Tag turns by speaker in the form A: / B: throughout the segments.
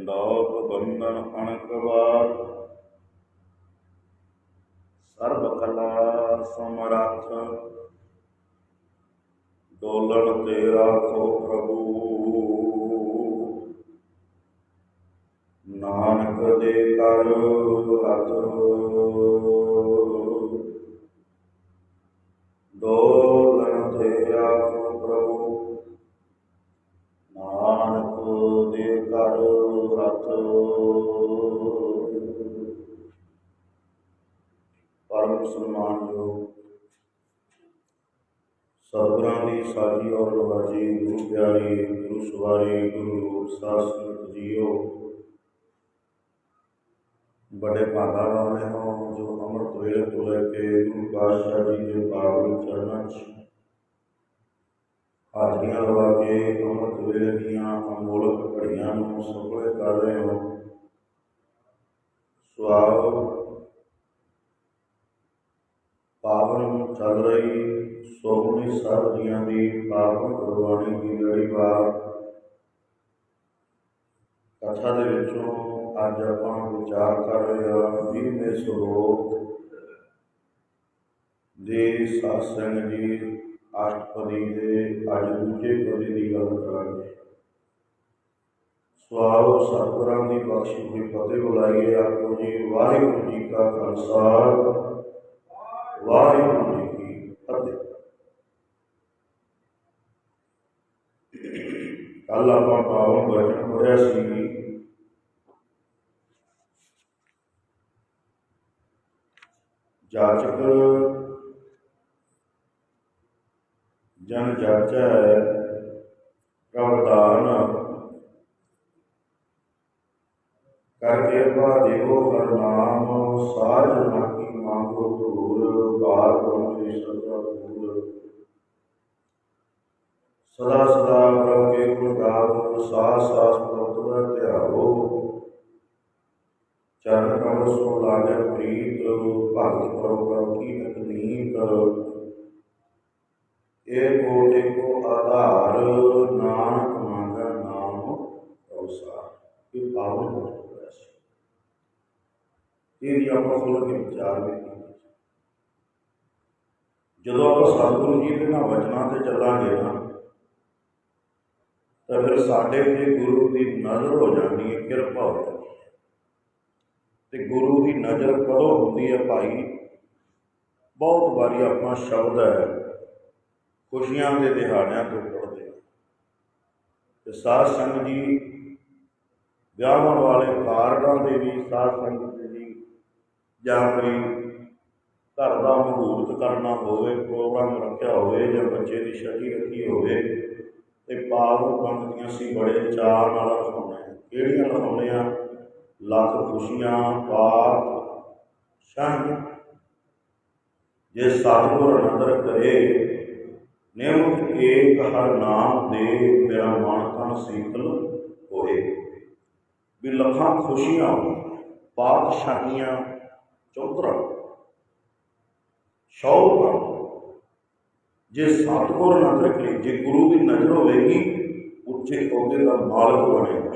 A: ਸੰਦੋਖ ਬੰਧਨ ਅਣਕ ਸਰਬ ਕਲਾ ਸਮਰੱਥ। ਡੋਲਣ ਤੇ ਰਾਖੋ ਪ੍ਰਭੂ। ਨਾਨਕ ਦੇ ਕਰ ਹੱਥ ਡੋਲਣ ਤੇ ਰਾਖੋ ਪ੍ਰਭੂ। ਨਾਨਕ ਦੇ ਕਰ ਹੱਥ ਪਰਮ ਸਨਮਾਨਯੋਗ ਸਤਿਗੁਰਾਂ ਦੀ ਸਾਜੀ ਔਰ ਨਵਾਜੀ ਗੁਰੂ ਪਿਆਰੀ ਗੁਰੂ ਸਵਾਰੀ ਗੁਰੂ ਸਾਸਨਤ ਜੀਓ ਬੜੇ ਭਾਗਾ ਵਾਲੇ ਹੋ ਜੋ ਅੰਮ੍ਰਿਤ ਵੇਲੇ ਤੋਂ ਲੈ ਕੇ ਗੁਰੂ ਪਾਤਸ਼ਾਹ ਜੀ ਦੇ ਪਾਵਨ ਚਰਨਾਂ 'ਚ ਹਾਜ਼ਰੀਆਂ ਲਵਾ ਕੇ ਅੰਮ੍ਰਿਤ ਵੇਲੇ ਦੀਆਂ ਅਮੋਲਕ ਘੜੀਆਂ ਨੂੰ ਸਫਲ ਕਰ ਰਹੇ ਹੋ। ਸੁਆਵ ਪਾਵਨ ਚੱਲ ਰਹੀ, ਸੋਹਣੀ ਸਾਹਿਬ ਜੀਆਂ ਦੀ ਪਾਵਨ ਗੁਰਬਾਣੀ ਦੀ ਲੜੀ ਵਾਰ। ਕਥਾ ਦੇ ਵਿੱਚੋਂ ਅੱਜ ਆਪਾਂ ਵਿਚਾਰ ਕਰ ਰਹੇ ਹਾਂ ਵੀਹਵੇਂ ਸਰੋਤ ਦੇ ਸਾਸੰਗ ਜੀ ਅਸ਼ਟਪਦੀ ਦੇ ਅੱਜ ਦੂਜੇ ਪਦੀ ਦੀ ਗੱਲ ਕਰਾਂਗੇ ਸਵਾਲ ਸਤਿਗੁਰਾਂ ਦੀ ਬਖਸ਼ੀ ਹੋਈ ਫਤਿਹ ਬੁਲਾਈਏ ਆਪੋ ਜੀ ਵਾਹਿਗੁਰੂ ਜੀ ਕਾ ਖਾਲਸਾ ਵਾਹਿਗੁਰੂ ਜੀ ਕੀ ਫਤਿਹ ਕੱਲ ਆਪਾਂ ਪਾਵਨ ਵਚਨ ਜਨ ਜਾਚੈ ਪ੍ਰਵਦਾਨ ਕਰਕੇ ਬਾ ਦੇਵੋ ਹਰ ਨਾਮ ਸਾਜ ਨਾਕੀ ਮੰਗੋ ਧੂਰ ਬਾਰ ਪਹੁੰਚੇ ਸਦਾ ਪੂਰ ਸਦਾ ਸਦਾ ਪ੍ਰਭ ਕੇ ਗੁਣ ਗਾਵੋ ਸਾਸ ਸਾਸ ਪ੍ਰਤਵ ਧਿਆਵੋ ਚਰਨ ਕਮਲ ਸੋ ਲਾਗੈ ਪ੍ਰੀਤ, ਭਗਤ ਕਰੋ ਕੀ ਤਕਨੀਕ ਇਹ ਕੋਟੇ ਕੋ ਆਧਾਰ ਨਾਨਕ ਮੰਗਾ ਨਾਮ ਅਵਸਾਰ ਇਹ ਪਾਵਨ ਹੋ ਚੁੱਕਾ ਸੀ ਇਹ ਆਪਾਂ ਖੋਲ ਕੇ ਵਿਚਾਰ ਵੀ ਕੀਤੇ ਜਦੋਂ ਆਪਾਂ ਸਤਿਗੁਰੂ ਜੀ ਦੇ ਨਾਲ ਤੇ ਚੱਲਾਂਗੇ ਨਾ, ਤਾਂ ਫਿਰ ਸਾਡੇ ਤੇ ਗੁਰੂ ਦੀ ਨਜ਼ਰ ਹੋ ਜਾਂਦੀ ਹੈ, ਕਿਰਪਾ ਹੋ ਜਾਂਦੀ ਹੈ। ਤੇ ਗੁਰੂ ਦੀ ਨਜ਼ਰ ਕਦੋਂ ਹੁੰਦੀ ਹੈ ਭਾਈ? ਬਹੁਤ ਵਾਰੀ ਆਪਣਾ ਸ਼ਬਦ ਹੈ, ਖੁਸ਼ੀਆਂ ਦੇ ਦਿਹਾੜਿਆਂ ਤੋਂ ਪੜ੍ਹਦੇ ਤੇ ਸਾਧ ਸੰਗਤ ਜੀ ਵਿਆਹਾਂ ਵਾਲੇ ਕਾਰਡਾਂ ਦੇ ਵੀ, ਸਾਧ ਸੰਗਤ ਜੀ ਜਾਂ ਕੋਈ ਘਰ ਦਾ ਮਹੂਰਤ ਕਰਨਾ ਹੋਵੇ, ਪ੍ਰੋਗਰਾਮ ਰੱਖਿਆ ਹੋਵੇ ਜਾਂ ਬੱਚੇ ਦੀ ਸ਼ਾਦੀ ਰੱਖੀ ਹੋਵੇ, ਤੇ ਪਾਵਨ ਪੰਥ ਦੀਆਂ ਸੀ ਬੜੇ ਚਾਅ ਨਾਲ ਰਖਾਉਂਦੇ ਕਿਹੜੀਆਂ ਰਖਾਉਂਦੇ ਆ ਲੱਖ ਖੁਸ਼ੀਆਂ ਪਾਪ ਸ਼ਾਨ ਜੇ ਸਤਿਗੁਰ ਨਦਰ ਕਰੇ ਨਿਮਕ ਏਕ ਹਰ ਨਾਮ ਦੇ ਮੇਰਾ ਮਨ ਤਨ ਸੀਤਲ ਹੋਏ। ਵੀ ਲੱਖਾਂ ਖੁਸ਼ੀਆਂ ਪਾਤਸ਼ਾਹੀਆਂ ਚੌਧਰਾ ਸ਼ੌਕ ਜੇ ਸਤਿਗੁਰ ਨਜ਼ਰ ਕਰੇ ਜੇ ਗੁਰੂ ਦੀ ਨਜ਼ਰ ਹੋਵੇਗੀ ਉੱਚੇ ਅਹੁਦੇ ਦਾ ਮਾਲਕ ਬਣੇਗਾ।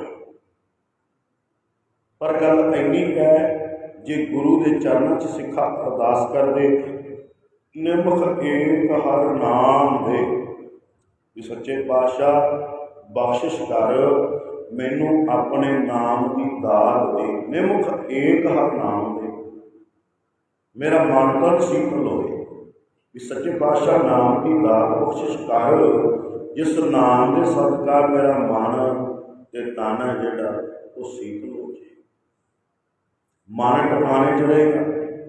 A: ਪਰ ਗੱਲ ਇੰਨੀ ਹੈ, ਜੇ ਗੁਰੂ ਦੇ ਚਰਨਾਂ 'ਚ ਸਿੱਖਾ ਅਰਦਾਸ ਕਰਦੇ, ਨਿਮਖ ਏਕ ਹਰ ਨਾਮ ਦੇ। ਵੀ ਸੱਚੇ ਪਾਤਸ਼ਾਹ, ਬਖਸ਼ਿਸ਼ ਕਰ, ਮੈਨੂੰ ਆਪਣੇ ਨਾਮ ਦੀ ਦਾਤ ਦੇ। ਨਿਮਖ ਏਕ ਹਰ ਨਾਮ ਦੇ। ਮੇਰਾ ਮਨ ਤਨ ਸੀਤਲ ਹੋਏ ਵੀ ਸੱਚੇ ਪਾਤਸ਼ਾਹ ਨਾਮ ਦੀ ਦਾਤ ਬਖਸ਼ਿਸ਼ ਕਰ, ਜਿਸ ਨਾਮ ਦੇ ਸਦਕਾ ਮੇਰਾ ਮਨ ਤੇ ਤਨ ਹੈ ਜਿਹੜਾ, ਉਹ ਸੀਤਲ ਹੋ ਜਾਏ ਮਨ ਟਿਕਾਣੇ ਚ ਰਹੇਗਾ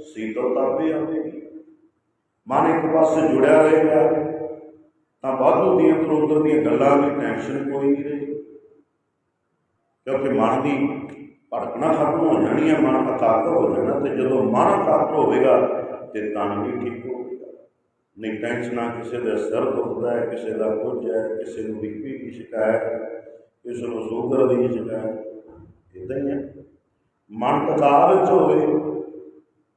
A: ਸੀਤਲਤਾ ਵੀ ਆਵੇਗੀ। ਮਨ ਇੱਕ ਪਾਸੇ ਜੁੜਿਆ ਰਹੇਗਾ, ਤਾਂ ਵਾਧੂ ਦੀਆਂ ਤਰੋਦਰ ਦੀਆਂ ਗੱਲਾਂ ਦੀ ਟੈਨਸ਼ਨ ਕੋਈ ਨਹੀਂ ਰਹੀ ਕਿਉਂਕਿ ਮਨ ਦੀ ਭੜਕਣਾ ਖਤਮ ਹੋ ਜਾਣੀ ਹੈ ਮਨ ਅਕਾਗਰ ਹੋ ਜਾਣਾ, ਤੇ ਜਦੋਂ ਮਨ ਇਕਾਗਰ ਹੋਵੇਗਾ, ਤੇ ਤਨ ਵੀ ਠੀਕ ਹੋਵੇਗਾ। ਨਹੀਂ ਟੈਨਸ਼ਨਾਂ ਕਿਸੇ ਦੇ ਸਿਰ ਦੁਖਦਾ ਹੈ, ਕਿਸੇ ਦਾ ਕੁਝ ਹੈ, ਕਿਸੇ ਨੂੰ ਬੀਪੀ ਦੀ ਸ਼ਿਕਾਇਤ, ਕਿਸੇ ਨੂੰ ਸ਼ੂਗਰ ਦੀ ਸ਼ਿਕਾਇਤ ਇਦਾਂ ਹੀ ਹੈ। ਮਨ ਟਿਕਾ ਵਿੱਚ ਹੋਵੇ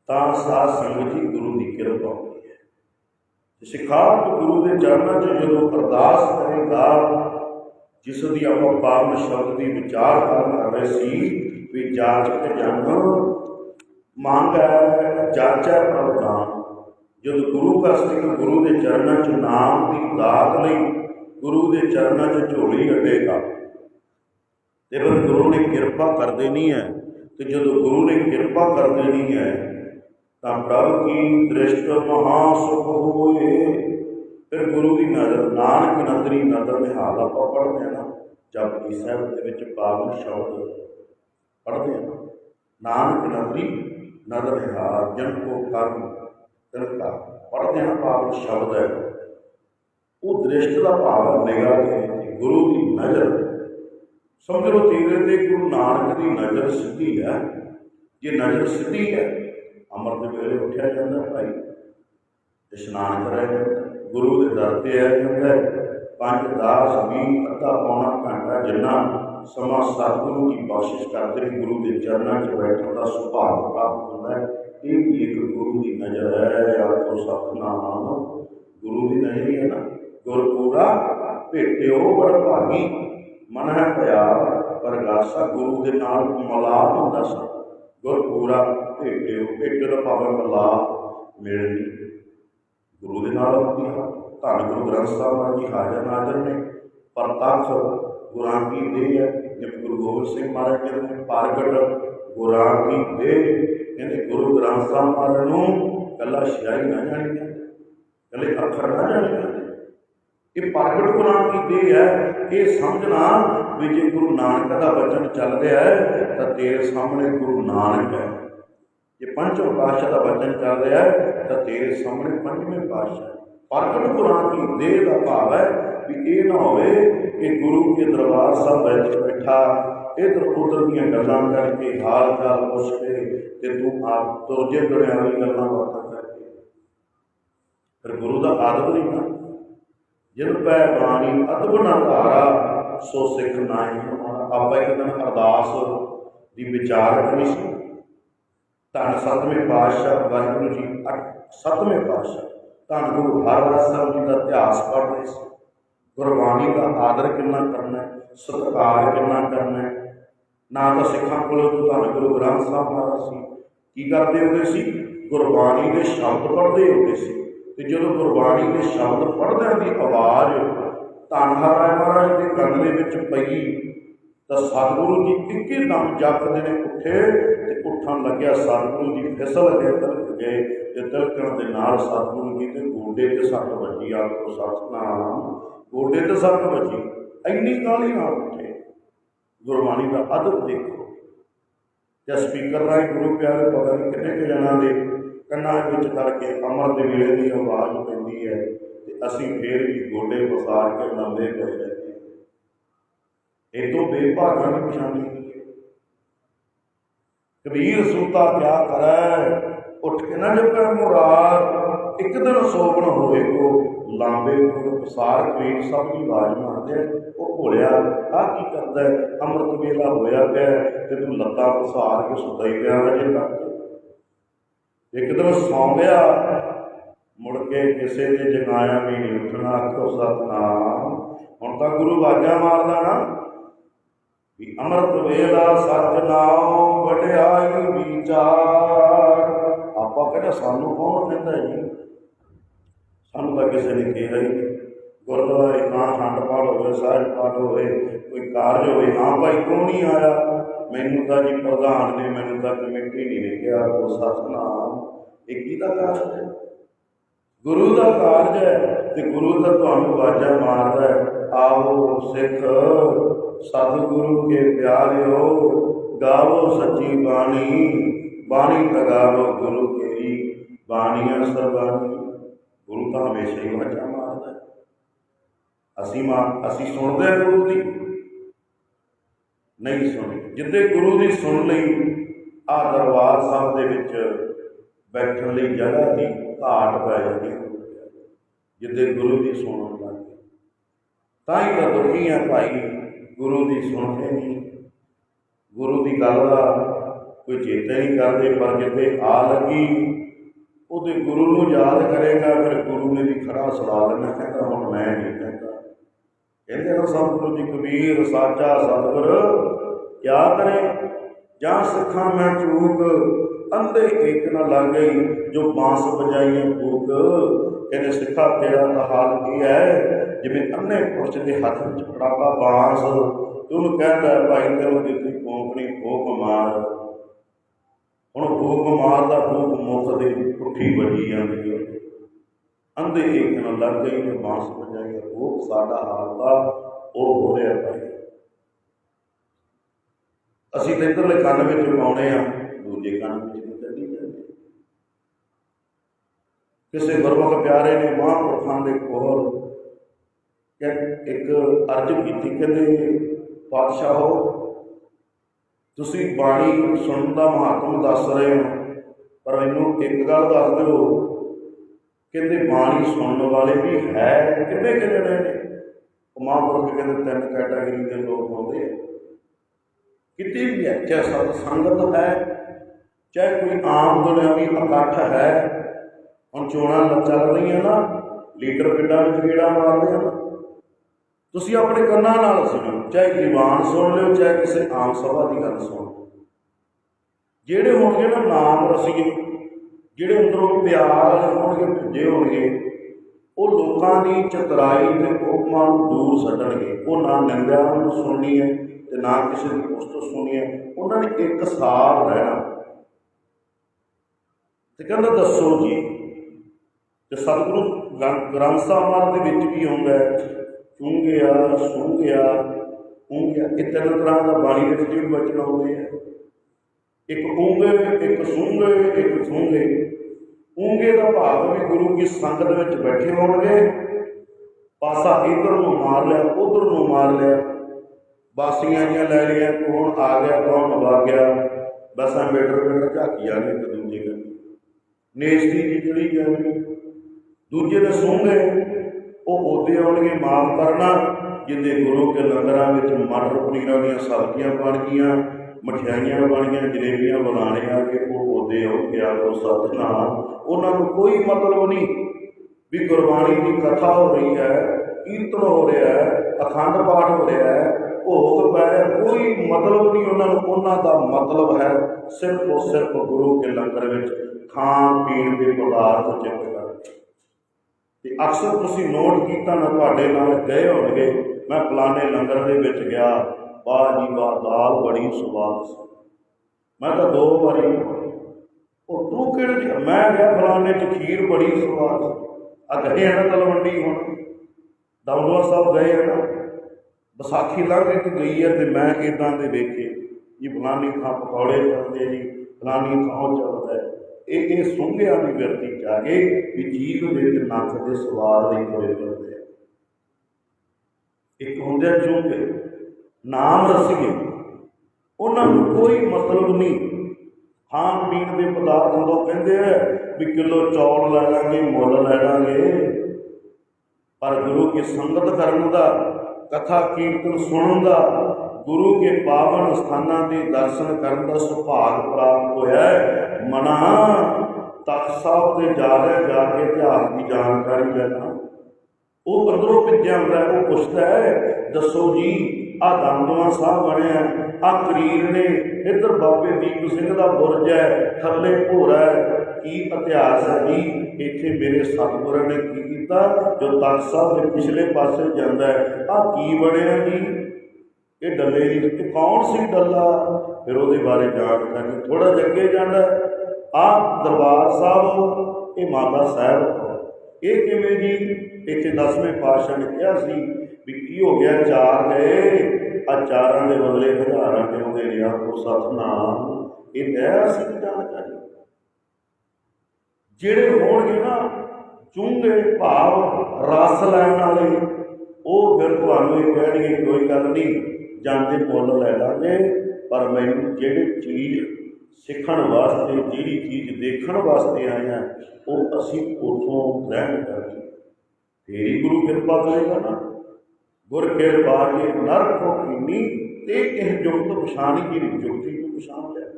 A: ਤਾਂ ਸਾਧ ਸੰਗਤ ਜੀ ਗੁਰੂ ਦੀ ਕਿਰਪਾ ਹੁੰਦੀ ਹੈ। ਤੇ ਸਿਖਾਤ ਗੁਰੂ ਦੇ ਚਰਨਾਂ 'ਚ ਜਦੋਂ ਅਰਦਾਸ ਕਰੇਗਾ, ਜਿਸ ਦੀ ਆਪਾਂ ਪਾਵਨ ਸ਼ਬਦ ਦੀ ਵਿਚਾਰ ਕਰ ਰਹੇ ਸੀ ਵੀ ਜਾਚਕ ਮੰਗ ਹੈ, ਜਾਚੈ ਪ੍ਰਦਾਨ ਜਦ ਗੁਰੂ ਘਰ ਸਿੰਘ ਗੁਰੂ ਦੇ ਚਰਨਾਂ 'ਚ ਨਾਮ ਦੀ ਦਾਤ ਲਈ ਗੁਰੂ ਦੇ ਚਰਨਾਂ 'ਚ ਝੋਲੀ ਅੱਡੇਗਾ, ਤੇ ਫਿਰ ਗੁਰੂ ਨੇ ਕਿਰਪਾ ਕਰ ਦੇਣੀ ਹੈ, ਤੇ ਜਦੋਂ ਗੁਰੂ ਨੇ ਕਿਰਪਾ ਕਰ ਦੇਣੀ ਹੈ, ਤਾਂ ਪ੍ਰਭ ਕੀ ਦ੍ਰਿਸ਼ਟ ਮਹਾ ਸੁਖ ਹੋਏ? ਫਿਰ ਗੁਰੂ ਦੀ ਨਜ਼ਰ, ਨਾਨਕ ਨਦਰੀ ਨਦਰ ਨਿਹਾਲ ਆਪਾਂ ਪੜ੍ਹਦੇ ਹਾਂ ਨਾ ਜਪਜੀ ਸਾਹਿਬ ਦੇ ਵਿੱਚ ਪਾਵਨ ਸ਼ਬਦ ਪੜ੍ਹਦੇ ਹਾਂ ਨਾਨਕ ਨਦਰੀ ਨਦਰ ਨਿਹਾਲ ਜਨ ਕੋ ਕਰਮ। ਤਿਲਕਾ ਪੜ੍ਹਦੇ ਹਾਂ ਪਾਵਨ ਸ਼ਬਦ ਹੈ। ਉਹ ਦ੍ਰਿਸ਼ਟ ਦਾ ਭਾਵ ਹੈ ਨਿਗਾਹ ਦੇ ਗੁਰੂ ਦੀ ਨਜ਼ਰ। ਸਮਝ ਲਓ ਤੇਰੇ ਤੇ ਗੁਰੂ ਨਾਨਕ ਦੀ ਨਜ਼ਰ ਸਿੱਧੀ ਹੈ। ਜੇ ਨਜ਼ਰ ਸਿੱਧੀ ਹੈ, ਅੰਮ੍ਰਿਤ ਵੇਲੇ ਉੱਠਿਆ ਜਾਂਦਾ ਭਾਈ। ਇਸ਼ਨਾਨ ਕਰਿਆ ਜਾਂਦਾ। ਗੁਰੂ ਦੇ ਦਰ ਤੇ ਆਇਆ ਜਾਂਦਾ ਪੰਜ ਦਾਸ ਵੀ ਅੱਧਾ ਪੌਣਾ ਘੰਟਾ ਜਿੰਨਾ ਸਮਾਂ ਸਤਿਗੁਰੂ ਦੀ ਬਖਸ਼ਿਸ਼ ਕਰਦੇ ਗੁਰੂ ਦੇ ਚਰਨਾਂ 'ਚ ਬੈਠਣ ਦਾ ਸੁਭਾਗ ਪ੍ਰਾਪਤ ਹੁੰਦਾ ਹੈ। ਇਹ ਵੀ ਇੱਕ ਗੁਰੂ ਦੀ ਨਜ਼ਰ ਹੈ ਆਖੋ ਸਤਨਾਮ ਗੁਰੂ ਦੀ ਨਜ਼ਰ ਹੀ ਹੈ ਨਾ, ਗੁਰਪੂਰਾ ਭੇਟਿਓ ਬੜ ਭਾਗੀ। ਮਨ ਹੈ ਪਿਆ ਪਰਗਾਸਾ ਗੁਰੂ ਦੇ ਨਾਲ ਮਲਾਪ ਹੁੰਦਾ ਸੀ। ਗੁਰਪੂਰਾ ਭੇਟਿਓ ਭੇਟੇ ਦਾ ਭਾਵੇਂ ਮਲਾਪ ਮਿਲਣੀ ਗੁਰੂ ਦੇ ਨਾਲ ਹੁੰਦੀ ਹੈ ਧੰਨ ਗੁਰੂ ਗ੍ਰੰਥ ਸਾਹਿਬ ਮਹਾਰਾਜ ਜੀ ਹਾਜ਼ਰ ਨਾਜ਼ਰ ਨੇ। ਪ੍ਰਤੱਖ ਗੁਰਾਂ ਕੀ ਦੇ ਹੈ ਜਿਵੇਂ ਗੁਰੂ ਗੋਬਿੰਦ ਸਿੰਘ ਮਹਾਰਾਜ ਕਹਿੰਦੇ ਨੇ, ਪ੍ਰਗਟ ਗੁਰਾਂ ਕੀ ਦੇ? ਕਹਿੰਦੇ ਗੁਰੂ ਗ੍ਰੰਥ ਸਾਹਿਬ ਮਹਾਰਾਜ ਨੂੰ ਕੱਲਾ ਸ਼ਿਆਈ ਨਾ ਜਾਣੀ ਜਾਂਦੇ। ਕੱਲੇ ਅੱਖਰ ਨਾ ਜਾਣੀ ਜਾਂਦੇ। ਇਹ ਪ੍ਰਗਟ ਗੁਰਾਂ ਕੀ ਦੇਹ ਹੈ? ਇਹ ਸਮਝਣਾ ਵੀ ਜੇ ਗੁਰੂ ਨਾਨਕ ਦਾ ਵਚਨ ਚੱਲ ਰਿਹਾ ਹੈ, ਤਾਂ ਤੇਰੇ ਸਾਹਮਣੇ ਗੁਰੂ ਨਾਨਕ ਹੈ। ਜੇ ਪੰਜਵੇਂ ਪਾਤਸ਼ਾਹ ਦਾ ਵਚਨ ਚੱਲ ਰਿਹਾ ਹੈ, ਤਾਂ ਤੇਰੇ ਸਾਹਮਣੇ ਪੰਜਵੇਂ ਪਾਤਸ਼ਾਹ ਪ੍ਰਗਟ ਗੁਰਾਂ ਕੀ ਦੇਹ ਦਾ ਭਾਵ ਹੈ ਵੀ ਇਹ ਨਾ ਹੋਵੇ ਕਿ ਗੁਰੂ ਕੇ ਦਰਬਾਰ ਸਾਹਿਬ ਵਿੱਚ ਬੈਠਾ ਇਧਰ ਉਧਰ ਦੀਆਂ ਗੱਲਾਂ ਕਰਕੇ, ਹਾਲ ਚਾਲ ਪੁੱਛ ਕੇ ਤੇ ਤੂੰ ਆਪ ਤੁਰਜੇ ਦੁੜਿਆਂ ਵਾਲੀ ਗੱਲਾਂ ਬਾਤਾਂ ਕਰਕੇ। ਫਿਰ ਗੁਰੂ ਦਾ ਆਦਬ ਨਹੀਂ ਨਾ ਜਿਨ ਪੈ ਬਾਣੀ ਅਦਬ ਨਾ ਧਾਰਾ, ਸੋ ਸਿੱਖ ਨਾਹੀ ਹਮਾਰਾ ਆਪਾਂ ਇੱਕ ਦਿਨ ਅਰਦਾਸ ਦੀ ਵਿਚਾਰ ਕਰਨੀ ਸੀ। ਧੰਨ ਸਤਵੇਂ ਪਾਤਸ਼ਾਹ ਵਾਹਿਗੁਰੂ ਜੀ, ਅੱਠ- ਪਾਤਸ਼ਾਹ। ਧੰਨ ਗੁਰੂ ਹਰਿਰਾਜ ਸਾਹਿਬ ਜੀ ਦਾ ਇਤਿਹਾਸ ਪੜ੍ਹਦੇ ਸੀ। ਗੁਰਬਾਣੀ ਦਾ ਆਦਰ ਕਿੰਨਾ ਕਰਨਾ ਹੈ, ਸਤਿਕਾਰ ਕਿੰਨਾ ਕਰਨਾ ਹੈ? ਨਾ ਤਾਂ ਸਿੱਖਾਂ ਕੋਲ ਤੋਂ ਧੰਨ ਗੁਰੂ ਗ੍ਰੰਥ ਸਾਹਿਬ ਮਹਾਰਾਜ ਸੀ। ਕੀ ਕਰਦੇ ਹੁੰਦੇ ਸੀ? ਗੁਰਬਾਣੀ ਦੇ ਸ਼ਬਦ ਪੜ੍ਹਦੇ ਹੁੰਦੇ ਸੀ। ਤੇ ਜਦੋਂ ਗੁਰਬਾਣੀ ਦੇ ਸ਼ਬਦ ਪੜ੍ਹਦਿਆਂ ਦੀ ਆਵਾਜ਼ ਧੰਨ ਹਰਿ ਮਹਾਰਾਜ ਦੇ ਕੰਨ ਦੇ ਵਿੱਚ ਪਈ, ਤਾਂ ਸਤਿਗੁਰੂ ਜੀ ਇੱਕੇ ਦਮ ਜਪਦੇ ਨੇ ਉੱਠੇ ਤੇ ਉੱਠਣ ਲੱਗਿਆ ਸਤਿਗੁਰੂ ਜੀ ਫਿਸਲ ਗਏ ਤਲਕ ਗਏ। ਤੇ ਤਿਲਕਣ ਦੇ ਨਾਲ ਸਤਿਗੁਰੂ ਜੀ ਦੇ ਗੋਡੇ ਤੇ ਸੱਟ ਵੱਜੀ ਆਪ ਸਤਨਾਮ ਗੋਡੇ ਤੇ ਸੱਟ ਵੱਜੀ। ਇੰਨੀ ਕਾਲੀ ਨਾਲ ਉੱਠੇ। ਗੁਰਬਾਣੀ ਦਾ ਅਦਬ ਦੇਖੋ। ਜਾਂ ਸਪੀਕਰ ਰਾਹੀਂ ਗੁਰੂ ਪਿਆਰੇ ਪਤਾ ਨਹੀਂ ਕਿੰਨੇ ਕੁ ਜਣਾਂ ਦੇ ਕੰਨਾਂ ਵਿੱਚ ਕਰਕੇ ਅਮਰ ਦੇ ਵੇਲੇ ਦੀ ਆਵਾਜ਼ ਪੈਂਦੀ ਹੈ ਤੇ ਅਸੀਂ ਫੇਰ ਵੀ ਗੋਡੇ ਪਸਾਰ ਕੇ ਲੰਬੇ ਪਏ ਰਹਿੰਦੇ ਇਹ ਤੋਂ ਬੇਭਾਗਾਂ ਦੀ ਨਿਸ਼ਾਨੀ ਕਬੀਰ ਸੂਤਾ ਕਿਆ ਕਰੈ? ਉੱਠ ਕੇ ਨਾ ਜਪੈ ਮੁਰਾਦ। ਇੱਕ ਦਿਨ ਸੋਪਣ ਹੋਵੇ ਕੋ ਲਾਂਬੇ ਗੁਰ ਪਸਾਰ ਕਬੀਰ ਸਭ ਦੀ ਆਵਾਜ਼ ਮਾਰਦੇ ਉਹ ਭੋਲਿਆ ਆ ਕੀ ਕਰਦਾ ਅੰਮ੍ਰਿਤ ਵੇਲਾ ਹੋਇਆ ਪਿਆ ਤੇ ਤੂੰ ਲੱਤਾਂ ਪਸਾਰ ਕੇ ਸੁੱਤਾ ਹੀ ਪਿਆ ਅਜੇ ਤੱਕ। ਇੱਕ ਦਿਨ ਮੁੜ ਕੇ ਕਿਸੇ ਨੇ ਜਗਾਇਆ ਵੀ ਨਹੀਂ ਉੱਠਣਾ ਆਖੋ ਸਤਨਾਮ, ਹੁਣ ਤਾਂ ਗੁਰੂ ਆਵਾਜ਼ਾਂ ਮਾਰਦਾ ਨਾ, ਵੀ ਅੰਮ੍ਰਿਤ ਵੇਲਾ ਸਤ ਨਾਮ ਵਡਿਆਈ ਵਿਚਾਰ। ਆਪਾਂ ਕਹਿੰਦੇ, ਸਾਨੂੰ ਕੌਣ ਕਹਿੰਦਾ ਜੀ? ਸਾਨੂੰ ਤਾਂ ਕਿਸੇ ਨੇ ਕਿਹਾ ਹੀ ਨਹੀਂ। ਗੁਰਦੁਆਰੇ ਕਾਂ ਖੰਡ ਪਾਠ ਹੋਵੇ, ਸਾਹਿਬ ਪਾਠ ਹੋਵੇ, ਕੋਈ ਕਾਰਜ ਹੋਵੇ, ਹਾਂ ਭਾਈ ਕਿਉਂ ਨਹੀਂ ਆਇਆ? ਮੈਨੂੰ ਤਾਂ ਜੀ ਪ੍ਰਧਾਨ ਨੇ ਮੈਨੂੰ ਤਾਂ ਕਮੇਟੀ ਨਹੀਂ ਨੇ ਕਿਹਾ ਉਹ ਸਤਨਾਮ। ਇਹ ਕਿਹਦਾ ਕਾਰਜ ਹੈ? ਗੁਰੂ ਦਾ ਕਾਰਜ ਹੈ ਤੇ ਗੁਰੂ ਤਾਂ ਤੁਹਾਨੂੰ ਬਾਜਾ ਮਾਰਦਾ ਹੈ। ਆਓ ਸਿੱਖ, ਸਤਿਗੁਰੂ ਕੇ ਪਿਆਰਿਓ, ਗਾਵੋ ਸੱਚੀ ਬਾਣੀ। ਬਾਣੀ ਤਗਾਵੋ ਗੁਰੂ ਕੇਰੀ ਬਾਣੀਆਂ ਸਰਬਾਣੀ। ਗੁਰੂ ਤਾਂ ਹਮੇਸ਼ਾ ਹੀ ਆਵਾਜ਼ਾਂ ਮਾਰਦਾ ਅਸੀਂ ਮਾ ਅਸੀਂ ਸੁਣਦੇ ਹਾਂ ਗੁਰੂ ਦੀ। ਨਹੀਂ ਸੁਣੀ। ਜਿੱਦੇ ਗੁਰੂ ਦੀ ਸੁਣ ਲਈ, ਆ ਦਰਬਾਰ ਸਾਹਿਬ ਦੇ ਵਿੱਚ ਬੈਠਣ ਲਈ ਜਗ੍ਹਾ ਦੀ ਘਾਟ ਪੈ ਜਾਂਦੀ। ਹੈ ਜਿੱਦੇ ਗੁਰੂ ਦੀ ਸੁਣਨ ਲੱਗ ਗਏ ਤਾਂ ਹੀ ਤਾਂ ਦੁਖੀ ਆ ਭਾਈ, ਗੁਰੂ ਦੀ ਸੁਣਦੇ ਨਹੀਂ। ਗੁਰੂ ਦੀ ਗੱਲ ਦਾ ਕੋਈ ਚੇਤਾ ਨਹੀਂ ਕਰਦੇ, ਪਰ ਜਿੱਥੇ ਆ ਲੱਗੀ, ਉਹਦੇ ਗੁਰੂ ਨੂੰ ਯਾਦ ਕਰੇਗਾ, ਫਿਰ ਗੁਰੂ ਖੜਾ ਸੁਣਾ ਦੇਣਾ ਕਹਿੰਦਾ ਹੁਣ ਮੈਂ ਨਹੀਂ ਕਹਿੰਦਾ। ਕਹਿੰਦੇ ਨਾ ਸਤਿਗੁਰੂ ਜੀ, ਕਬੀਰ, ਸਾਚਾ ਸਤਿਗੁਰ, ਕਿਆ ਕਰੇ? ਜਾਂ ਸਿੱਖਾਂ ਮੈਂ ਚੂਕ, ਅੰਧੇ ਏਕ ਨਾ ਲੱਗ, ਜੋ ਬਾਂਸ ਵਜਾਈਏ ਭੂਕ ਕਹਿੰਦੇ, ਸਿੱਖਾ ਤੇਰਾ ਤਾਂ ਹਾਲ ਕੀ ਹੈ? ਜਿਵੇਂ ਅੰਨੇ ਪੁਰਸ਼ ਦੇ ਹੱਥ ਵਿੱਚ ਫੜਾਤਾ ਬਾਂਸ। ਤੇ ਉਹਨੂੰ ਕਹਿੰਦਾ, ਭਾਈ ਤੈਨੂੰ ਦਿੱਤੀ ਕੋਂਕਣੀ ਫੂਕ ਮਾਰ। ਹੁਣ ਫੂਕ ਮਾਰਦਾ ਫੂਕ ਮੁਖ ਦੇ ਪੁੱਠੀ ਵੱਜੀ ਜਾਂਦੀ ਹੈ। ਅੰਧੇ ਏਕ ਨਾ ਲੱਗ ਗਈ ਤੇ ਬਾਂਸ ਵਜਾਈਏ ਭੂਕ ਸਾਡਾ ਹਾਲ ਦਾ ਉਹ ਹੋ ਰਿਹਾ ਭਾਈ। ਅਸੀਂ ਤਾਂ ਇੱਧਰਲੇ ਕੰਨ ਵਿੱਚ ਪਾਉਣੇ ਆ, ਦੂਜੇ ਕੰਨ ਵਿੱਚ ਨਹੀਂ ਕੱਢੀ ਜਾਂਦੇ। ਕਿਸੇ ਗੁਰਮੁਖ ਪਿਆਰੇ ਨੇ ਮਹਾਂਪੁਰਖਾਂ ਦੇ ਕੋਲ ਇੱਕ ਅਰਜ਼ ਕੀਤੀ, ਕਹਿੰਦੇ, ਪਾਤਸ਼ਾਹੋ ਤੁਸੀਂ ਬਾਣੀ ਸੁਣਨ ਦਾ ਮਹੱਤਵ ਦੱਸ ਰਹੇ ਹੋ, ਪਰ ਮੈਨੂੰ ਇੱਕ ਗੱਲ ਦੱਸ ਦਿਓ ਕਹਿੰਦੇ ਬਾਣੀ ਸੁਣਨ ਵਾਲੇ ਵੀ ਹੈ, ਕਿੰਨੇ ਕਿੰਨੇ ਨੇ ਉਹ ਮਹਾਂਪੁਰਖ ਕਹਿੰਦੇ ਤਿੰਨ ਕੈਟਾਗਰੀ ਦੇ ਲੋਕ ਹੁੰਦੇ ਆ। ਕਿਤੇ ਵੀ ਹੈ ਚਾਹੇ ਸਤ ਸੰਗਤ ਹੈ, ਚਾਹੇ ਕੋਈ ਆਮ ਦੁਨਿਆਵੀ ਇਕੱਠ ਹੈ, ਹੁਣ ਚੋਣਾਂ ਚੱਲ ਰਹੀਆਂ ਨਾ, ਲੀਡਰ ਪਿੰਡਾਂ ਵਿੱਚ ਗੇੜਾ ਮਾਰਦੇ ਆ ਨਾ। ਤੁਸੀਂ ਆਪਣੇ ਕੰਨਾਂ ਨਾਲ ਸੁਣੋ ਚਾਹੇ ਦੀਵਾਨ ਸੁਣ ਲਿਓ, ਚਾਹੇ ਕਿਸੇ ਆਮ ਸਭਾ ਦੀ ਗੱਲ ਸੁਣ ਲਓ। ਜਿਹੜੇ ਹੋਣਗੇ ਨਾ ਨਾਮ ਰਸੀਏ ਜਿਹੜੇ ਅੰਦਰੋਂ ਪਿਆਰ ਹੋਣਗੇ, ਭੁੱਜੇ ਹੋਣਗੇ, ਉਹ ਲੋਕਾਂ ਦੀ ਚਤਰਾਈ ਤੇ ਉਪਮਾ ਨੂੰ ਦੂਰ ਛੱਡਣਗੇ। ਉਹ ਨਾ ਨਿੰਦਿਆ ਨੂੰ ਸੁਣਨੀ ਹੈ ਤੇ ਨਾ ਕਿਸੇ ਦੀ ਉਸ ਤੋਂ ਸੁਣਨੀ ਹੈ। ਉਹਨਾਂ ਨੇ ਇੱਕ ਸਾਰ ਰਹਿਣਾ। ਤੇ ਕਹਿੰਦਾ, ਦੱਸੋ ਜੀ ਤੇ ਸਤਿਗੁਰੂ ਗ੍ਰੰ- ਗ੍ਰੰਥ ਸਾਹਿਬ ਮਹਾਰਾਜ ਦੇ ਵਿੱਚ ਵੀ ਆਉਂਦਾ ਹੈ ਚੁੰਗਿਆ ਸੁੰਘਿਆ ਉਂਗਿਆ ਇਹ ਤਿੰਨ ਤਰ੍ਹਾਂ ਦਾ ਬਾਣੀ ਦੇ ਵਿੱਚ ਵੀ ਬਚਨ ਆਉਂਦੇ ਆ। ਇੱਕ ਉਂਗੇ ਇੱਕ ਸੁੰਘੇ ਇੱਕ ਸੁੰਘੇ ਉਂਗੇ ਦਾ ਭਾਵ ਵੀ ਗੁਰੂ ਕੀ ਸੰਗਤ ਵਿੱਚ ਬੈਠੇ ਹੋਣਗੇ। ਪਾਸਾ ਇਧਰ ਨੂੰ ਮਾਰ ਲਿਆ, ਉਧਰ ਨੂੰ ਮਾਰ ਲਿਆ। ਬਾਸੀਆਂ ਜੀਆਂ ਲੈ ਲਈਆਂ, ਕੌਣ ਆ ਗਿਆ, ਕੌਣ ਵਗ ਗਿਆ। ਬਸਾਂ ਬੇਟਰ ਬੇਟਰ ਝਾਕੀ ਜਾਣੀ ਇੱਕ ਦੂਜੇ ਨੂੰ ਨੇਸਤੀ ਜਿੱਤਲੀ ਜਾਣੀ ਦੂਜੇ ਦੇ ਸੋਹਣੇ ਉਹ ਉਹਦੇ ਆਉਣਗੇ ਮਾਫ ਕਰਨਾ ਜਿੰਦੇ ਗੁਰੂ ਕੇ ਲੰਗਰਾਂ ਵਿੱਚ ਮਟਰ ਪਨੀਰਾਂ ਦੀਆਂ ਸਬਜ਼ੀਆਂ ਬਣ ਗਈਆਂ। ਮਠਿਆਈਆਂ ਬਣੀਆਂ ਜਲੇਬੀਆਂ ਬਣਾਣੇ ਆ ਕੇ ਉਹ ਉਹਦੇ ਆਉਣਗੇ ਆਲੋ ਸਤਨਾਮ। ਉਹਨਾਂ ਨੂੰ ਕੋਈ ਮਤਲਬ ਨਹੀਂ ਵੀ ਗੁਰਬਾਣੀ ਦੀ ਕਥਾ ਹੋ ਰਹੀ ਹੈ, ਕੀਰਤਨ ਹੋ ਰਿਹਾ ਹੈ, ਅਖੰਡ ਪਾਠ ਹੋ ਰਿਹਾ ਹੈ, ਭੋਗ ਪੈ ਰਿਹਾ ਕੋਈ ਮਤਲਬ ਨਹੀਂ ਉਹਨਾਂ ਨੂੰ। ਉਹਨਾਂ ਦਾ ਮਤਲਬ ਹੈ ਸਿਰਫ ਉਹ ਸਿਰਫ ਗੁਰੂ ਕੇ ਲੰਗਰ ਵਿੱਚ ਖਾਣ, ਪੀਣ ਦੇ ਪਦਾਰਥ ਚਿੱਤ ਕਰ ਤੇ ਅਕਸਰ ਤੁਸੀਂ ਨੋਟ ਕੀਤਾ ਨਾ, ਤੁਹਾਡੇ ਨਾਲ ਗਏ ਹੋਣਗੇ, ਮੈਂ ਫਲਾਣੇ ਲੰਗਰ ਦੇ ਵਿੱਚ ਗਿਆ। ਵਾਹ ਜੀ ਵਾਹ ਦਾਲ ਬੜੀ ਸਵਾਦ ਸੀ। ਮੈਂ ਤਾਂ ਦੋ ਵਾਰੀ ਉਹ ਤੂੰ ਕਿਹੜੇ ਦੀ ਮੈਂ ਗਿਆ ਫਲਾਣੇ ਚ ਖੀਰ ਬੜੀ ਸਵਾਦ ਸੀ। ਆ ਗਏ ਆ ਨਾ ਤਲਵੰਡੀ ਹੁਣ। ਦਮਦਮਾ ਸਾਹਿਬ ਗਏ ਆ ਨਾ। ਵਿਸਾਖੀ ਲੰਘ ਕੇ ਗਈ ਹੈ ਤੇ ਮੈਂ ਇਦਾਂ ਦੇ ਵੇਖੇ ਜੀ, ਫਲਾਣੀ ਥਾਂ ਪਕੌੜੇ ਚੱਲਦੇ ਜੀ, ਫਲਾਣੀ ਥਾਂ ਉਹ ਚੱਲਦਾ ਇਹ ਇਹ ਸੁੰਘਿਆ ਦੀ ਵਿਅਕਤੀ ਚ ਆ ਗਏ ਵੀ ਜੀਭ ਵਿੱਚ ਨੱਕ ਦੇ ਸਵਾਦ ਲਈ ਹੋਏ ਫਿਰਦੇ ਇੱਕ ਹੁੰਦੇ ਆ ਚੁੰਗੇ ਨਾਮ ਰਸੀਏ ਉਹਨਾਂ ਨੂੰ ਕੋਈ ਮਤਲਬ ਨਹੀਂ। ਖਾਣ ਪੀਣ ਦੇ ਪਦਾਰਥ ਤੋਂ ਕਹਿੰਦੇ ਆ ਵੀ ਕਿਲੋ ਚੌਲ ਲੈ ਲਾਂਗੇ, ਮੁੱਲ ਲੈ ਲਾਂਗੇ। ਪਰ ਗੁਰੂ ਕੀ ਸੰਗਤ ਕਰਨ ਦਾ, ਕਥਾ ਕੀਰਤਨ ਸੁਣਨ ਦਾ, ਗੁਰੂ ਕੇ ਪਾਵਨ ਸਥਾਨਾਂ ਦੇ ਦਰਸ਼ਨ ਕਰਨ ਦਾ ਸੁਭਾਗ ਪ੍ਰਾਪਤ ਹੋਇਆ ਮਨਾ, ਤਖਤ ਸਾਹਿਬ ਤੇ ਜਾ ਰਿਹਾ, ਜਾ ਕੇ ਇਤਿਹਾਸ ਦੀ ਜਾਣਕਾਰੀ ਲੈਣਾ। ਉਹ ਅੰਦਰੋਂ ਭਿੱਜਿਆ ਹੁੰਦਾ ਉਹ ਪੁੱਛਦਾ ਹੈ, ਦੱਸੋ ਜੀ ਆ ਦਮਦਮਾ ਸਾਹਿਬ ਬਣਿਆ ਆ ਕਰੀਰ ਨੇ ਇੱਧਰ ਬਾਬੇ ਦੀਪ ਸਿੰਘ ਦਾ ਬੁਰਜ ਹੈ, ਥੱਲੇ ਭੋਰਾ ਹੈ। ਕੀ ਇਤਿਹਾਸ ਹੈ ਜੀ, ਇੱਥੇ ਮੇਰੇ ਸਤਿਗੁਰਾਂ ਨੇ ਕੀ ਕੀਤਾ? ਜੋ ਤਖਤ ਸਾਹਿਬ ਦੇ ਪਿਛਲੇ ਪਾਸੇ ਜਾਂਦਾ ਹੈ ਆ ਕੀ ਬਣਿਆ ਜੀ? ਇਹ ਡੱਲੇ ਦੀ ਇਹ ਕੌਣ ਸੀ ਡੱਲਾ? ਫਿਰ ਉਹਦੇ ਬਾਰੇ ਜਾਣਕਾਰੀ ਥੋੜਾ ਜਿਹਾ ਅੱਗੇ ਜਾਂਦਾ ਆ ਦਰਬਾਰ ਸਾਹਿਬ, ਇਹ ਮਾਤਾ ਸਾਹਿਬ ਇਹ ਕਿਵੇਂ ਜੀ? ਇੱਥੇ 10ਵੇਂ ਪਾਤਸ਼ਾਹ ਨੇ ਕਿਹਾ ਸੀ ਵੀ ਕੀ ਹੋ ਗਿਆ? ਚਾਰ ਗਏ ਆ ਚਾਰਾਂ ਦੇ ਬਦਲੇ ਹਜ਼ਾਰਾਂ ਦੇ ਲਿਆ ਕੋ ਸਤਨਾਮ। ਇਹ ਹੈ ਅਸੀਂ ਜਾਣਕਾਰੀ ਜਿਹੜੇ ਹੋਣਗੇ ਨਾ, ਚੁੰਗੇ ਭਾਵ, ਰਸ ਲੈਣ ਵਾਲੇ, ਉਹ ਫਿਰ ਤੁਹਾਨੂੰ ਇਹ ਕਹਿਣਗੇ, ਕੋਈ ਗੱਲ ਨਹੀਂ, ਜਾਂਦੇ ਮੁੱਲ ਲੈ ਲਾਂਗੇ, ਪਰ ਮੈਨੂੰ ਜਿਹੜੀ ਚੀਜ਼ ਸਿੱਖਣ ਵਾਸਤੇ, ਜਿਹੜੀ ਚੀਜ਼ ਦੇਖਣ ਵਾਸਤੇ ਆਏ ਆ, ਉਹ ਅਸੀਂ ਉਥੋਂ ਗ੍ਰਹਿਣ ਕਰਾਂਗੇ ਤੇਰੀ ਗੁਰੂ ਕਿਰਪਾ ਕਰੇਗਾ ਨਾ। ਗੁਰ ਕਿਰਪਾ ਕੇ ਨਰ ਕੋ ਕੀਨੀ ਤੇ ਇਹ ਜੁਗਤ ਪਛਾਣੀ ਜਿਹੜੀ ਜੁਗਤੀ ਨੂੰ ਪਛਾਣ ਲਿਆ।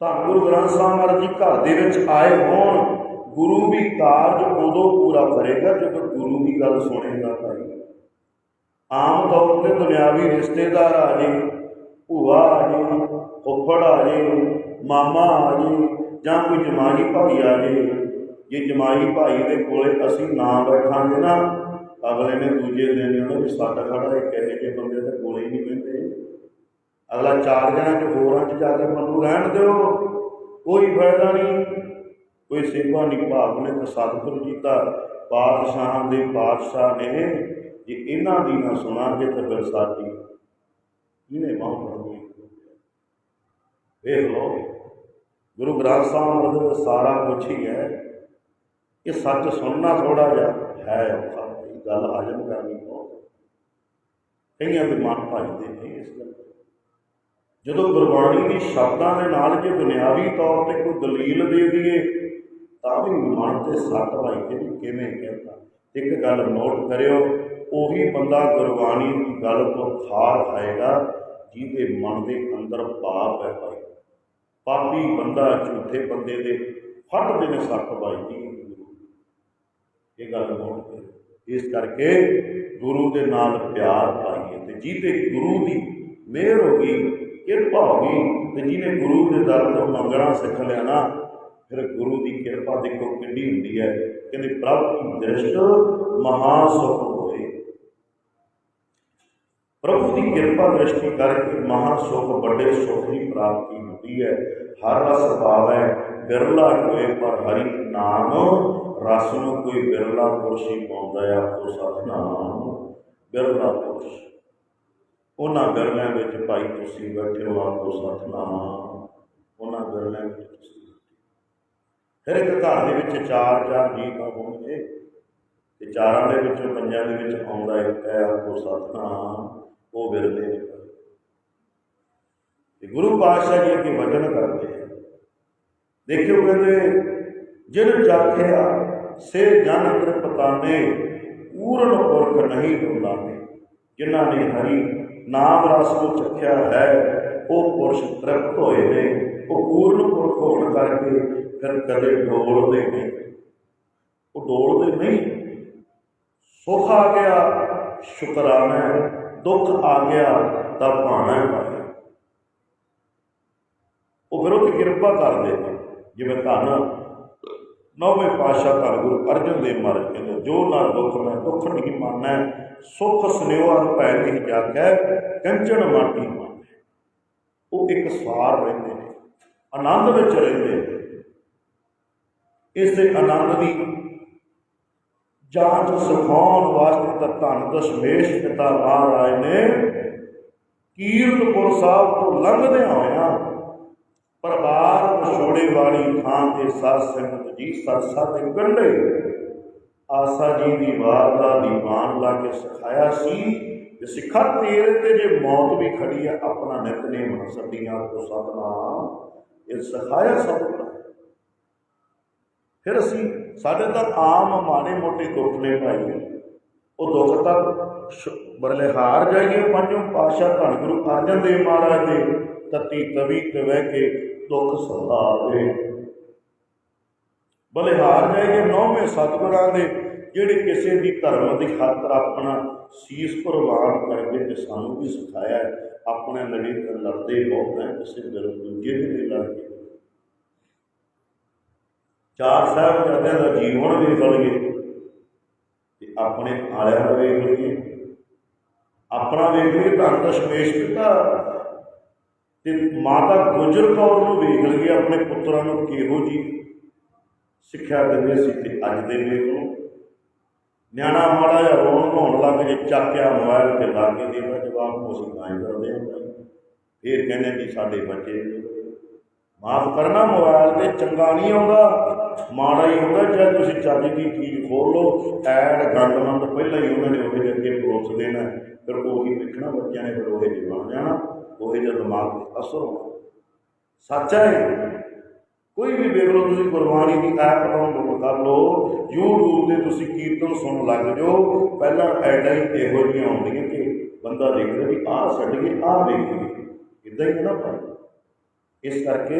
A: ਤਾਂ ਗੁਰੂ ਗ੍ਰੰਥ ਸਾਹਿਬ ਮਹਾਰਾਜ ਜੀ ਘਰ ਦੇ ਵਿੱਚ ਆਏ ਹੋਣ, ਗੁਰੂ ਵੀ ਕਾਰਜ ਉਦੋਂ ਪੂਰਾ ਕਰੇਗਾ ਜਦੋਂ ਗੁਰੂ ਦੀ ਗੱਲ ਸੁਣੇਗਾ ਭਾਈ। ਆਮ ਤੌਰ ਤੇ ਦੁਨਿਆਵੀ ਰਿਸ਼ਤੇਦਾਰ ਆ ਜੇ ਭੂਆ ਆ ਜੀ, ਫੁੱਫੜ ਆ ਜੀ, ਮਾਮਾ ਆ ਜੇ, ਜਾਂ ਕੋਈ ਜਮਾਈ ਭਾਈ ਆ ਜੇ। ਜੇ ਜਮਾਈ ਭਾਈ ਦੇ ਕੋਲੇ ਅਸੀਂ ਨਾ ਬੈਠਾਂਗੇ ਨਾ, ਅਗਲੇ ਨੇ ਦੂਜੇ ਦਿਨ ਹੀ ਵੀ ਸਾਡਾ ਖੜਾ ਇੱਕ ਇਹੋ ਜਿਹੇ ਬੰਦੇ ਦੇ ਕੋਲੇ ਹੀ ਨਹੀਂ ਬਹਿੰਦੇ। ਅਗਲਾ ਚਾਰ ਜਣਾਂ ਚ ਹੋਰਾਂ ਚ ਜਾ ਕੇ ਮੈਨੂੰ ਰਹਿਣ ਦਿਓ, ਕੋਈ ਫਾਇਦਾ ਨਹੀਂ। ਕੋਈ ਸੇਵਾ ਨਹੀਂ, ਭਾਵ ਨੇ ਤਾਂ ਸਤਿਗੁਰੂ ਜੀ ਦਾ ਪਾਤਸ਼ਾਹਾਂ ਦੇ ਪਾਤਸ਼ਾਹ ਨੇ, ਜੇ ਇਹਨਾਂ ਦੀ ਨਾ ਸੁਣਾਂਗੇ ਤਾਂ ਫਿਰ ਸਾਡੀ ਇਹਨੇ ਮਾਂ ਪੜਨੀ ਵੇਖ ਲਓ ਗੁਰੂ ਗ੍ਰੰਥ ਸਾਹਿਬ ਅੰਦਰ ਸਾਰਾ ਕੁਝ ਹੀ ਹੈ। ਇਹ ਸੱਚ ਸੁਣਨਾ ਥੋੜਾ ਜਿਹਾ ਹੈ ਔਖਾ। ਇਹ ਗੱਲ ਹਜਮ ਕਰਨੀ ਬਹੁਤ ਕਈਆਂ ਦੇ ਮਨ ਭਜਦੇ ਨੇ ਇਸ ਗੱਲ ਜਦੋਂ ਗੁਰਬਾਣੀ ਦੀ ਸ਼ਬਦਾਂ ਦੇ ਨਾਲ ਜੇ ਦੁਨਿਆਵੀ ਤੌਰ ਤੇ ਕੋਈ ਦਲੀਲ ਦੇ ਦਈਏ, ਤਾਂ ਵੀ ਮਨ ਤੇ ਸੱਟ ਵੱਜਦੇ ਵੀ ਕਿਵੇਂ ਕਹਿੰਦਾ ਇੱਕ ਗੱਲ ਨੋਟ ਕਰਿਓ ਉਹੀ ਬੰਦਾ ਗੁਰਬਾਣੀ ਦੀ ਗੱਲ ਤੋਂ ਖਾਰ ਖਾਏਗਾ, ਜਿਹਦੇ ਮਨ ਦੇ ਅੰਦਰ ਪਾਪ ਹੈ ਭਾਈ। ਪਾਪੀ ਬੰਦਾ ਝੂਠੇ ਬੰਦੇ ਦੇ ਫੱਟ ਨੇ ਸੱਟ ਵੱਜਦੀ ਹੈ ਇਹ ਗੱਲ ਨੋਟ ਕਰਿਓ ਇਸ ਕਰਕੇ ਗੁਰੂ ਦੇ ਨਾਲ ਪਿਆਰ ਪਾਈਏ ਤੇ ਜਿਹਦੇ ਗੁਰੂ ਦੀ ਮਿਹਰ ਹੋ ਗਈ, ਕਿਰਪਾ ਹੋ ਗਈ ਤੇ ਜਿਹਨੇ ਗੁਰੂ ਦੇ ਦਰ ਤੋਂ ਮੰਗਣਾ ਸਿੱਖ ਲਿਆ ਨਾ, ਫਿਰ ਗੁਰੂ ਦੀ ਕਿਰਪਾ ਦੇਖੋ ਕਿੰਨੀ ਹੁੰਦੀ ਹੈ। ਕਹਿੰਦੇ, ਪ੍ਰਭ ਦੀ ਦ੍ਰਿਸ਼ਟ ਮਹਾ ਸੁਖ ਪ੍ਰਭੂ ਦੀ ਕਿਰਪਾ ਦ੍ਰਿਸ਼ਟੀ ਕਰਕੇ ਮਹਾ ਸੁਖ, ਵੱਡੇ ਸੁਖ ਦੀ ਪ੍ਰਾਪਤੀ ਹੁੰਦੀ ਹੈ। ਹਰ ਰਸ ਪਾਵੈ ਬਿਰਲਾ ਹੋਏ ਪਰ ਹਰੀ ਨਾਮ, ਰਸ ਨੂੰ ਕੋਈ ਬਿਰਲਾ ਪੁਰਸ਼ ਪਾਉਂਦਾ ਆ, ਉਹ ਸਤਨਾਮ, ਬਿਰਲਾ ਪੁਰਸ਼। ਉਹਨਾਂ ਗਰਲਿਆਂ ਵਿੱਚ ਭਾਈ ਤੁਸੀਂ ਬੈਠੇ ਹੋ, ਆਪੋ ਸਤਨਾਮ, ਉਹਨਾਂ ਗਰਲਿਆਂ ਵਿੱਚ ਤੁਸੀਂ ਫਿਰ ਇੱਕ ਘਰ ਦੇ ਵਿੱਚ ਚਾਰ ਚਾਰ ਜੀ ਤਾਂ ਹੋਣਗੇ ਤੇ ਚਾਰਾਂ ਦੇ ਵਿੱਚੋਂ ਪੰਜਾਂ ਦੇ ਵਿੱਚ ਆਉਂਦਾ ਇੱਕ ਹੈ ਆਪੋ ਸਤਨਾਮ, ਉਹ ਵਿਰਦੇ ਤੇ ਗੁਰੂ ਪਾਤਸ਼ਾਹ ਜੀ ਅੱਗੇ ਵਚਨ ਕਰਦੇ ਆ। ਦੇਖਿਓ ਕਹਿੰਦੇ, ਜਿਨ ਜਾਖਿਆ ਸੇ ਜਨ ਤ੍ਰਿਪਤਾਨੇ, ਪੂਰਨ ਪੁਰਖ ਨਹੀਂ ਡੋਲਾਨੇ ਜਿਨ੍ਹਾਂ ਨੇ ਹਰੀ ਨਾਮ ਰਸ ਨੂੰ ਚੱਖਿਆ ਹੈ, ਉਹ ਪੁਰਸ਼ ਤ੍ਰਿਪਤ ਹੋਏ ਨੇ। ਉਹ ਪੂਰਨ ਪੁਰਖ ਹੋਣ ਕਰਕੇ ਫਿਰ ਕਦੇ ਡੋਲਦੇ ਨਹੀਂ। ਉਹ ਡੋਲਦੇ ਨਹੀਂ। ਸੁੱਖ ਆ ਗਿਆ ਸ਼ੁਕਰਾਨਾ ਦੁੱਖ ਆ ਗਿਆ ਤਾਂ ਭਾਣਾ ਪਾਇਆ ਉਹ ਫਿਰ ਕਿਰਪਾ ਕਰਦੇ ਨੇ, ਜਿਵੇਂ ਧੰਨ ਨੌਵੇਂ ਪਾਤਸ਼ਾਹ ਧੰਨ ਗੁਰੂ ਅਰਜਨ ਦੇਵ ਮਹਾਰਾਜ ਕਹਿੰਦੇ, ਜੋ ਨਾ ਦੁੱਖ ਮੈਂ ਦੁੱਖ ਨਹੀਂ ਮਾਨੈ ਸੁਖ ਸੁਨਿਓ ਅਰ ਪੈ ਨਹੀਂ ਜਾਗੈ, ਕੰਚਨ ਮਾਟੀ ਮਾਨੈ ਉਹ ਇੱਕ ਸਾਰ ਰਹਿੰਦੇ ਨੇ, ਆਨੰਦ ਵਿੱਚ ਰਹਿੰਦੇ ਨੇ। ਇਸੇ ਆਨੰਦ ਦੀ ਜਾਂਚ ਸਿਖਾਉਣ ਵਾਸਤੇ ਤਾਂ ਧੰਨ ਦਸ਼ਮੇਸ਼ ਪਿਤਾ ਮਹਾਰਾਜ ਨੇ ਕੀਰਤਪੁਰ ਸਾਹਿਬ ਤੋਂ ਲੰਘਦਿਆਂ ਹੋਇਆਂ ਪਰਵਾਰ ਵਿਛੋੜੇ ਵਾਲੀ ਥਾਂ ਤੇ ਸਾਧ ਸੰਗਤ ਜੀ ਸਰਸਾ ਦੇ ਕੰਢੇ ਆਸਾ ਜੀ ਦੀ ਵਾਰ ਦਾ ਦੀਵਾਨ ਲਾ ਕੇ ਸਿਖਾਇਆ ਸੀ ਕਿ ਸਿੱਖਾ ਤੇਰੇ ਤੇ ਜੇ ਮੌਤ ਵੀ ਖੜੀ ਆ ਆਪਣਾ ਨਿਤਨੇਮ ਨਾ ਛੱਡੀਆਂ ਕੋ ਸਤਨਾਮ। ਇਹ ਸਿਖਾਇਆ ਸਭ ਫਿਰ ਅਸੀਂ ਸਾਡੇ ਤਾਂ ਆਮ ਮਾੜੇ ਮੋਟੇ ਦੁੱਖ ਨੇ ਭਾਈ ਉਹ ਦੁੱਖ ਤਾਂ ਸ਼- ਬਰਲੇ ਹਾਰ ਜਾਈਏ, ਪੰਜੋਂ ਪਾਸ਼ਾ ਧੰਨ ਗੁਰੂ ਅਰਜਨ ਦੇਵ ਮਹਾਰਾਜ ਦੇ ਤਤੀ ਤਵੀ ਤੇ ਕੇ ਦੁੱਖ ਸੰਭਾਲੇ ਬਲੇ ਹਾਰ ਜਾਈਏ ਨੌਵੇਂ ਸਤਿਗੁਰਾਂ ਦੇ, ਜਿਹੜੇ ਕਿਸੇ ਦੀ ਧਰਮ ਦੀ ਖਾਤਰ ਆਪਣਾ ਸੀਸ ਪ੍ਰਵਾਨ ਕਰਕੇ ਤੇ ਸਾਨੂੰ ਵੀ ਸਿਖਾਇਆ ਹੈ। ਆਪਣੇ ਲੜੇ ਤੇ ਲੜਦੇ ਬਹੁਤ ਹੈ, ਕਿਸੇ ਦਿਲ ਦੂਜੇ ਦੇ ਲੜ ਕੇ ਚਾਰ ਸਾਹਿਬਜ਼ਾਦਿਆਂ ਦਾ ਜੀਵਨ ਵੇਖ ਲਈਏ ਤੇ ਆਪਣੇ ਆਲਿਆਂ ਦਾ ਵੇਖ ਲਈਏ ਆਪਣਾ ਵੇਖ ਲਈਏ ਧੰਨ ਦਸ਼ਮੇਸ਼ ਪਿਤਾ ਤੇ ਮਾਤਾ ਗੁਜਰ ਕੌਰ ਨੂੰ ਵੇਖ ਲਈਏ ਆਪਣੇ ਪੁੱਤਰਾਂ ਨੂੰ ਕਿਹੋ ਜੀ ਸਿੱਖਿਆ ਦਿੰਦੇ ਸੀ ਤੇ ਅੱਜ ਦੇ ਵੇਖ ਲਓ ਨਿਆਣਾ ਮਾੜਾ ਜਿਹਾ ਰੋਣ ਧੋਣ ਲੱਗ ਜੇ ਚੱਕਿਆ ਮੋਬਾਈਲ ਤੇ ਲਾ ਕੇ ਦੇਵਾ ਜਵਾਬ ਨੂੰ ਅਸੀਂ ਨਾ ਹੀ ਕਰਦੇ ਹਾਂ ਭਾਈ ਫੇਰ ਕਹਿੰਦੇ ਵੀ ਸਾਡੇ ਬੱਚੇ ਮਾਫ ਕਰਨਾ ਮੋਬਾਈਲ ਤੇ ਚੰਗਾ ਨਹੀਂ ਆਉਂਦਾ, ਮਾੜਾ ਹੀ ਆਉਂਦਾ, ਜੇ ਤੁਸੀਂ ਚੱਜ ਦੀ ਚੀਜ਼ ਖੋਲ ਲਓ ਐਡ ਗੰਦਮੰਦ ਪਹਿਲਾਂ ਹੀ ਉਹਨਾਂ ਨੇ ਉਹਦੇ ਜਿਹੇ ਅੱਗੇ ਪਰੋਸ ਦੇਣਾ, ਫਿਰ ਉਹੀ ਵੇਖਣਾ ਬੱਚਿਆਂ ਨੇ ਫਿਰ ਉਹੇ ਜਿਹੇ ਬਣ ਜਾਣਾ, ਉਹੇ ਜਿਹਾ ਦਿਮਾਗ ਤੇ ਅਸਰ ਹੋਣਾ ਸੱਚ ਹੈ ਕੋਈ ਵੀ ਵੇਖ ਲਓ, ਤੁਸੀਂ ਗੁਰਬਾਣੀ ਦੀ ਐਪ ਡਾਊਨਲੋਡ ਕਰ ਲਓ, YouTube ਤੇ ਤੁਸੀਂ ਕੀਰਤਨ ਸੁਣਨ ਲੱਗ ਜਾਓ, ਪਹਿਲਾਂ ਐਡਾਂ ਹੀ ਇਹੋ ਜਿਹੀਆਂ ਆਉਂਦੀਆਂ ਕਿ ਬੰਦਾ ਦੇਖਦਾ ਵੀ ਆਹ ਛੱਡ ਕੇ ਆਹ ਵੇਖੀਏ ਇਦਾਂ ਹੀ ਹੈ ਨਾ ਭਾਈ? ਇਸ ਕਰਕੇ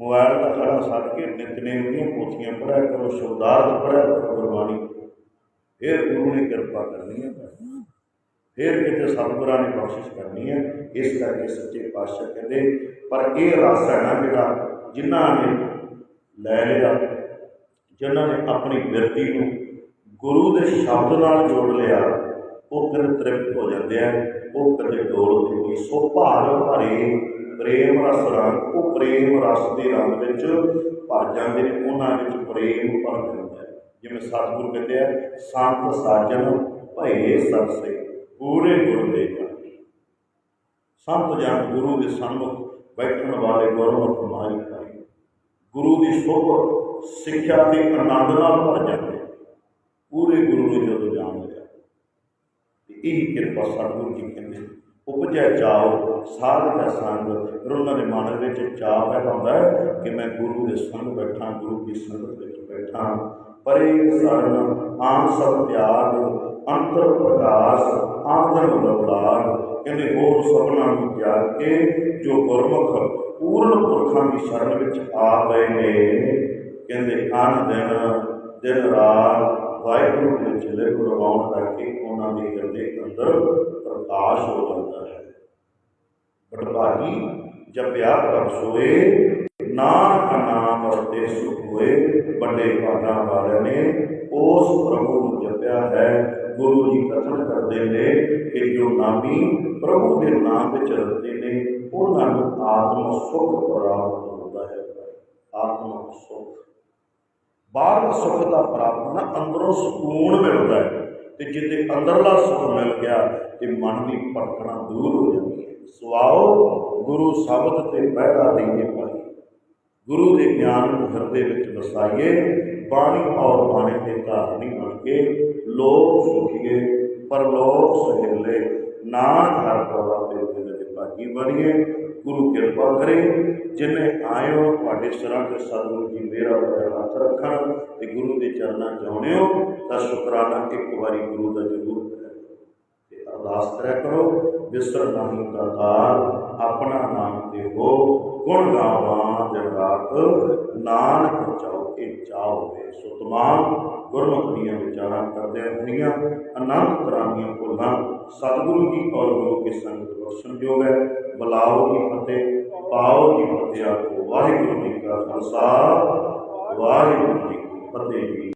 A: ਮੋਬਾਈਲ ਦਾ ਖੜਾ ਛੱਡ ਕੇ ਨਿਤਨੇਮ ਦੀਆਂ ਪੋਥੀਆਂ ਪੜ੍ਹਿਆ ਕਰੋ ਸ਼ਬਦਾਰਥ ਪੜ੍ਹਿਆ ਕਰੋ ਗੁਰਬਾਣੀ। ਫਿਰ ਗੁਰੂ ਨੇ ਕਿਰਪਾ ਕਰਨੀ ਹੈ ਫਿਰ ਕਿਤੇ ਸਤਿਗੁਰਾਂ ਨੇ ਕੋਸ਼ਿਸ਼ ਕਰਨੀ ਹੈ। ਇਸ ਕਰਕੇ ਸੱਚੇ ਪਾਤਸ਼ਾਹ ਕਹਿੰਦੇ, ਪਰ ਇਹ ਰਸ ਹੈ ਨਾ ਜਿਹੜਾ ਜਿਨ੍ਹਾਂ ਨੇ ਲੈ ਲਿਆ, ਜਿਨ੍ਹਾਂ ਨੇ ਆਪਣੀ ਬਿਰਤੀ ਨੂੰ ਗੁਰੂ ਦੇ ਸ਼ਬਦ ਨਾਲ ਜੋੜ ਲਿਆ ਉਹ ਫਿਰ ਤ੍ਰਿਪਤ ਹੋ ਜਾਂਦੇ ਆ, ਉਹ ਕਦੇ ਡੋਲਦੇ ਨਹੀਂ ਸੋ ਭਾਰ ਭਰੇ, ਪ੍ਰੇਮ ਰਸ ਰੰਗ, ਉਹ ਪ੍ਰੇਮ ਰਸ ਦੇ ਰੰਗ ਵਿੱਚ ਭਰ ਜਾਂਦੇ ਨੇ, ਉਹਨਾਂ ਵਿੱਚ ਪ੍ਰੇਮ ਭਰ ਜਾਂਦਾ ਜਿਵੇਂ ਸਤਿਗੁਰੂ ਕਹਿੰਦੇ ਆ, ਸੰਤ ਸਾਜਨ ਭਏ ਸਰਸੇ, ਪੂਰੇ ਗੁਰ ਦੇ ਜਾਣੇ। ਸੰਤ ਜਨ ਗੁਰੂ ਦੇ ਸੰਮੁਖ ਬੈਠਣ ਵਾਲੇ ਗੁਰਮੁਖ ਮਾਈ ਭਾਈ ਗੁਰੂ ਦੀ ਸੁਭ ਸਿੱਖਿਆ ਦੇ ਆਨੰਦ ਨਾਲ ਭਰ ਜਾਂਦੇ ਪੂਰੇ ਗੁਰੂ ਨੂੰ ਜਦੋਂ ਜਾਣਦੇ ਇਹ ਕਿਰਪਾ ਸਤਿਗੁਰੂ ਜੀ ਕਹਿੰਦੇ ਉਪਜੈ ਚਾਓ ਸਾਧ ਦਾ ਸੰਗ ਫਿਰ ਉਹਨਾਂ ਦੇ ਮਨ ਵਿੱਚ ਚਾਅ ਪੈਦਾ ਹੁੰਦਾ ਕਿ ਮੈਂ ਗੁਰੂ ਦੇ ਸੰਗ ਬੈਠਾਂ, ਗੁਰੂ ਦੀ ਸੰਗਤ ਵਿੱਚ ਬੈਠਾ। ਪਰੇ ਸਰਨ ਆਮ ਸਭ ਤਿਆਗ, ਅੰਤਰ ਪ੍ਰਕਾਸ਼ ਆਮਦਨ ਲਵਲਾਗ ਕਹਿੰਦੇ, ਹੋਰ ਸਭਨਾਂ ਨੂੰ ਤਿਆਗ ਕੇ ਜੋ ਗੁਰਮੁਖ ਪੂਰਨ ਪੁਰਖਾਂ ਦੀ ਸ਼ਰਨ ਵਿੱਚ ਆ ਗਏ ਨੇ। ਕਹਿੰਦੇ, ਅਨ ਦਿਨ ਦਿਨ ਰਾਤ ਵਾਹਿਗੁਰੂ ਦੇ ਚਲੇ ਗੁਰਵਾਉਣ ਕਰਕੇ ਉਹਨਾਂ ਦੇ ਹਿਰਦੇ ਅੰਦਰ ਪ੍ਰਕਾਸ਼ ਹੋ ਜਾਂਦਾ ਹੈ। ਬਟਭਾਗੀ ਜਪਿਆ ਪ੍ਰਭ ਨਾਨਕ ਨਾਮ ਰਤੇ ਸੁਖ ਹੋਏ, ਵੱਡੇ ਭਾਗਾਂ ਵਾਲਿਆਂ ਨੇ ਉਸ ਪ੍ਰਭੂ ਨੂੰ ਜਪਿਆ ਹੈ। ਗੁਰੂ ਜੀ ਕਥਨ ਕਰਦੇ ਨੇ ਕਿ ਜੋ ਨਾਮੀ ਪ੍ਰਭੂ ਦੇ ਨਾਮ ਵਿੱਚ ਰਤੇ ਨੇ, ਉਹਨਾਂ ਨੂੰ ਆਤਮ ਸੁਖ ਪ੍ਰਾਪਤ ਹੁੰਦਾ ਹੈ। ਆਤਮ ਸੁਖ ਬਾਹਰ ਸੁੱਖ ਦਾ ਪ੍ਰਾਪਤ ਨਾ ਅੰਦਰੋਂ ਸਕੂਨ ਮਿਲਦਾ ਹੈ। ਤੇ ਜਿੱਤੇ ਅੰਦਰਲਾ ਸੁੱਖ ਮਿਲ ਗਿਆ, ਤੇ ਮਨ ਦੀ ਭਟਕਣਾ ਦੂਰ ਹੋ ਜਾਂਦੀ ਹੈ। ਸਵਾਓ ਗੁਰੂ ਸ਼ਬਦ ਤੇ ਪਹਿਰਾ ਦੇਈਏ ਭਾਈ। ਗੁਰੂ ਦੇ ਗਿਆਨ ਨੂੰ ਹਿਰਦੇ ਵਿੱਚ ਵਸਾਈਏ, ਬਾਣੀ ਔਰ ਬਾਣੀ ਦੇ ਧਾਰਨੀ ਬਣ ਕੇ ਲੋਕ ਸੁਖੀਏ, ਪਰਲੋਕ ਸੁਹੇਲੇ, ਨਾਨਕ ਹਰ ਪ੍ਰਭਾ ਦੇ ਭਾਗੀ ਬਣੀਏ। ਗੁਰੂ ਕਿਰਪਾ ਕਰੇ ਜਿਨੇ ਆਇਓ ਤੁਹਾਡੇ ਸਿਰਾਂ ਤੇ ਸਤਿਗੁਰੂ ਜੀ ਮੇਰਾ ਬੜਾ ਹੱਥ ਰੱਖਣ ਤੇ ਗੁਰੂ ਦੇ ਚਰਨਾਂ 'ਚ ਆਉਣਿਓ, ਤਾਂ ਸ਼ੁਕਰਾਨਾ ਇੱਕ ਵਾਰੀ ਗੁਰੂ ਦਾ ਜ਼ਰੂਰ ਅਰਦਾਸ ਕਰਿਆ ਕਰੋ ਵਿਸਰ ਨਾਮ ਦਾ ਆਪਣਾ ਨਾਮ ਤੇ ਹੋ ਗੁਣ ਗਾਵਾਂ ਦਿਨ ਨਾਨਕ ਚਾਉ ਇਹ ਚਾਉ ਵੇ ਸੋ ਤਮਾਮ ਗੁਰਮੁਖ ਦੀਆਂ ਵਿਚਾਰਾਂ ਕਰਦੇ ਹੋਈਆਂ ਅਨੰਤ ਤਰ੍ਹਾਂ ਦੀਆਂ ਭੁੱਲਾਂ, ਸਤਿਗੁਰੂ ਜੀ ਔਰ ਗੁਰੂ ਕੇ ਸੰਗਤ ਬਖਸ਼ਣ ਹੈ। ਬੁਲਾਓ ਜੀ ਫਤਿਹ, ਪਾਓ ਜੀ ਫਤਿਹ ਆਖੋ, ਵਾਹਿਗੁਰੂ ਜੀ ਕਾ ਖਾਲਸਾ, ਵਾਹਿਗੁਰੂ ਜੀ ਕੀ ਫਤਿਹ। ਜੀ